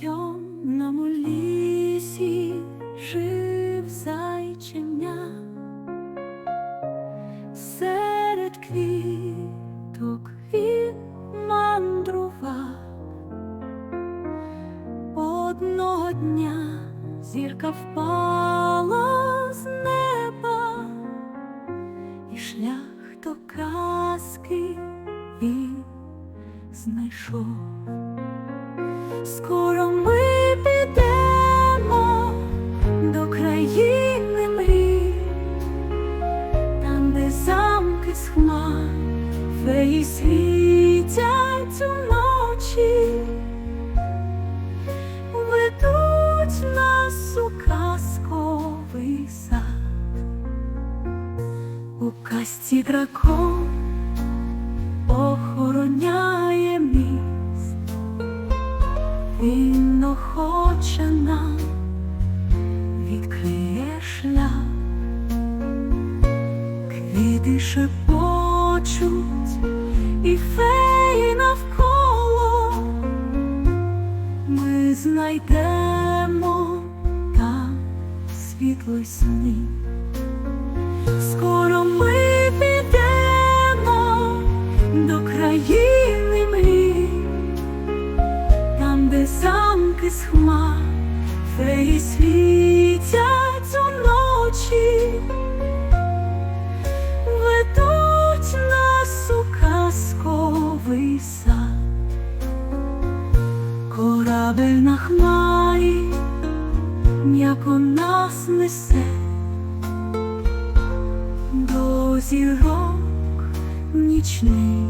темному лісі жив зайченя, серед квіток він мандрував. Одного дня зірка впала з неба, і шлях до казки він знайшов. Скоро з хмар, феї світять уночі, ведуть нас у казковий сад, у казці дракон охороняє міст. Він охоче нам квіти шепочуть і феї навколо. Ми знайдемо там світло й сни. Скоро ми підемо до країни мрій. Там, де замки з хмар, феї світять уночі, ведуть корабель на хмарі, м'яко нас несе. До зірок нічний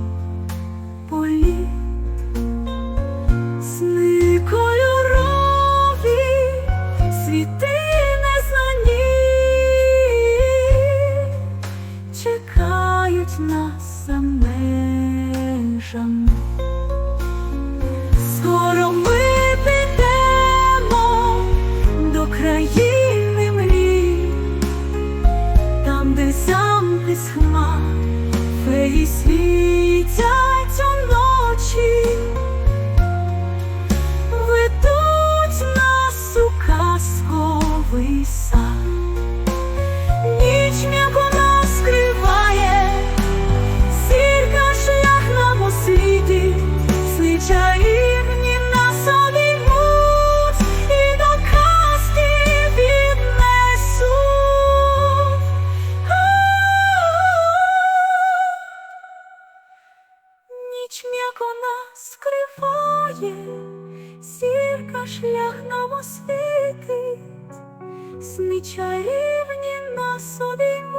Тихо нас скриває, сірка шлях нам освітить, сни чарівні нас обіймає.